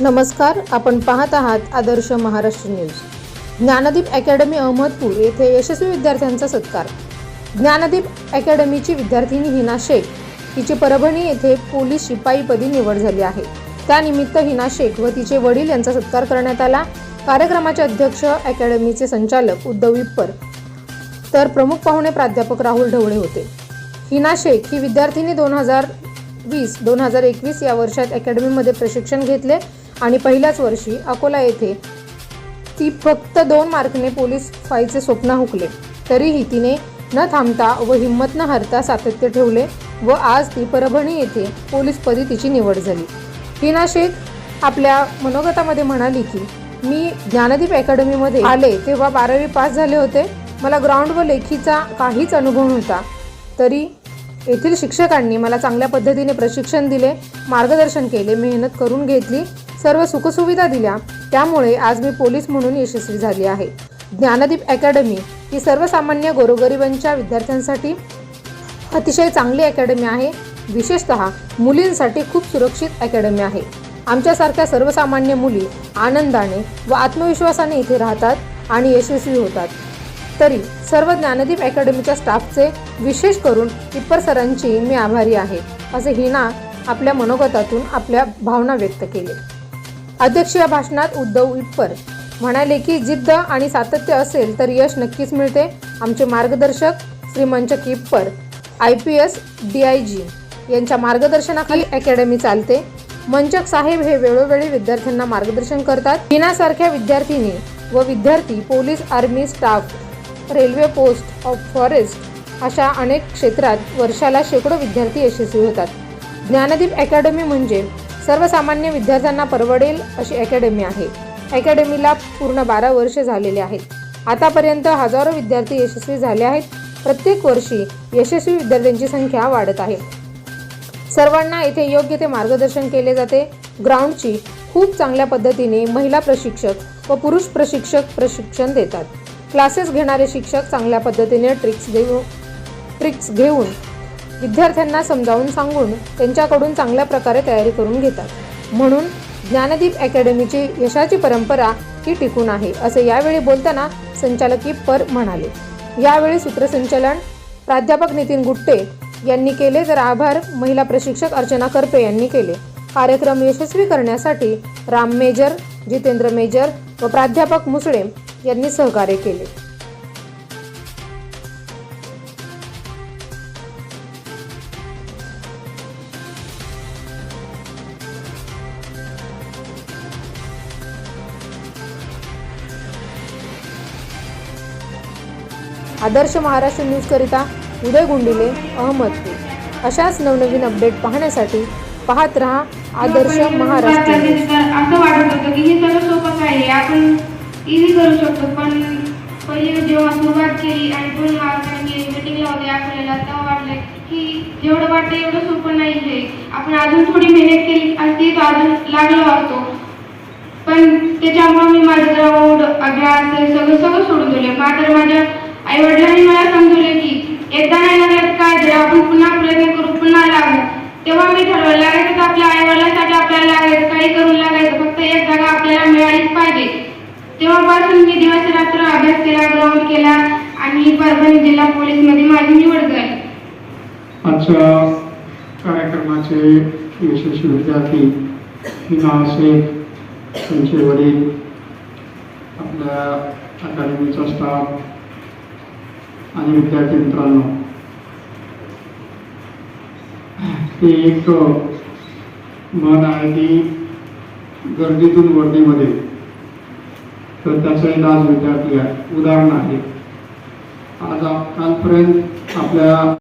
नमस्कार आपण पाहत आहात आदर्श महाराष्ट्र न्यूज. ज्ञानदीप अकॅडमी अहमदपूर येथे यशस्वी विद्यार्थ्यांचा सत्कार. ज्ञानदीप अकॅडमीची विद्यार्थिनी हिना शेख हिची परभणी येथे पोलीस शिपाईपदी निवड झाली आहे. त्यानिमित्त हिना शेख व तिचे वडील यांचा सत्कार करण्यात आला. कार्यक्रमाचे अध्यक्ष अकॅडमीचे संचालक उद्धव विप्पर तर प्रमुख पाहुणे प्राध्यापक राहुल ढवळे होते. हिना शेख ही विद्यार्थिनी दोन हजार वीस दोन हजार एकवीस या वर्षात अकॅडमीमध्ये प्रशिक्षण घेतले. आणि पहिल्याच वर्षी अकोला येथे ती फक्त दोन मार्कने पोलीस व्हायचे स्वप्न हुकले. तरीही तिने न थांबता व हिंमत न हरता सातत्य ठेवले व आज ती परभणी येथे पोलीसपदी तिची निवड झाली. हिना शेख आपल्या मनोगतामध्ये म्हणाली की मी ज्ञानदीप अकॅडमीमध्ये आले तेव्हा बारावी पास झाले होते. मला ग्राउंड व लेखीचा काहीच अनुभव नव्हता. तरी येथील शिक्षकांनी मला चांगल्या पद्धतीने प्रशिक्षण दिले मार्गदर्शन केले मेहनत करून घेतली सर्व सुखसुविधा दिल्या. त्यामुळे आज मी पोलीस म्हणून यशस्वी झाली आहे. ज्ञानदीप अकॅडमी ही सर्वसामान्य गोरोगरिबांच्या विद्यार्थ्यांसाठी अतिशय चांगली अकॅडमी आहे. विशेषत मुलींसाठी खूप सुरक्षित अकॅडमी आहे. आमच्यासारख्या सर्वसामान्य मुली आनंदाने व आत्मविश्वासाने इथे राहतात आणि यशस्वी होतात. तरी सर्व ज्ञानदीप अकॅडमीच्या स्टाफचे विशेष करून टिप्पर सरांची मी आभारी आहे असे हिना आपल्या मनोगतातून आपल्या भावना व्यक्त केले. अध्यक्ष या भाषणात उद्धव इप्पर म्हणाले की जिद्द आणि सातत्य असेल तर यश नक्कीच मिळते. आमचे मार्गदर्शक Shri Manchak Ippar I P S D I G यांच्या मार्गदर्शनाखाली अकॅडमी चालते. मंचक साहेब हे वेळोवेळी विद्यार्थ्यांना मार्गदर्शन करतात. हिनासारख्या विद्यार्थिनी व विद्यार्थी police army staff railway post of forest अशा अनेक क्षेत्रात वर्षाला शेकडो विद्यार्थी यशस्वी होतात. ज्ञानदीप अकॅडमी म्हणजे सर्वसामान्य विद्यार्थ्यांना परवडेल अशी अकॅडमी आहे. अकॅडमीला पूर्ण बारा वर्षे झालेले आहेत. आतापर्यंत हजारो विद्यार्थी यशस्वी झाले आहेत. प्रत्येक वर्षी यशस्वी विद्यार्थ्यांची संख्या वाढत आहे. सर्वांना येथे योग्य ते मार्गदर्शन केले जाते. ग्राउंडची खूप चांगल्या पद्धतीने महिला प्रशिक्षक व पुरुष प्रशिक्षक प्रशिक्षण देतात. क्लासेस घेणारे शिक्षक चांगल्या पद्धतीने ट्रिक्स देऊ ट्रिक्स घेऊन विद्यार्थ्यांना समजावून सांगून त्यांच्याकडून चांगल्या प्रकारे तयारी करून घेतात. म्हणून ज्ञानदीप अकॅडमीची यशाची परंपरा ही टिकून आहे असे यावेळी बोलताना संचालकी पर म्हणाले. यावेळी सूत्रसंचालन प्राध्यापक नितीन गुट्टे यांनी केले तर आभार महिला प्रशिक्षक अर्चना करपे यांनी केले. कार्यक्रम यशस्वी करण्यासाठी राम मेजर जितेंद्र मेजर व प्राध्यापक मुसळे यांनी सहकार्य केले. आदर्श महाराष्ट्र न्यूजकरिता उदय गुंडिले अहमदपूर. अशाच नवनवीन अपडेट पाहण्यासाठी पाहत रहा आदर्श महाराष्ट्र असं वाटत होतं की हे सगळं सोपं काय आहे आपण इझी करू शकतो पण पहिले जेव्हा सुरुवात केली आणि दोन मार्कांनी मिटिंगला वगैरे आपल्याला तेव्हा वाटलं की जेवढं वाटतं एवढं सोपं नाही आहे आपण अजून थोडी मेहनत केली असती तर अजून लागलो असतो पण त्याच्यामुळे मी माझं ग्राउंड अभ्यास हे सगळं सगळं सोडून दिलं मात्र माझ्या आई वडिलांनी मला समजवले की एकदा नाही लागत काय जर आपण पुन्हा प्रयत्न करू पुन्हा लागू तेव्हा ठरवलं लागायचं आपल्या आई वडिलांसाठी आपल्याला लागायचं काही करून लागायचं फक्त एक जागा आपल्याला मिळालीच पाहिजे. तेव्हापासून मी दिवस रात्र अभ्यास केला ग्राउंड केला आणि परभणी जिल्हा पोलीसमध्ये माझी निवड झाली. आजच्या कार्यक्रमाचे विशेष विद्यार्थी हिना शेख त्यांचे वडील आपल्या अकॅडमीचा स्टाफ आणि विद्यार्थी मित्रांनो ते एक मन आहे की गर्दीतून वर्दीमध्ये तर त्याचं एक आज विद्यार्थी आहे उदाहरण आहे. आज कालपर्यंत आपल्या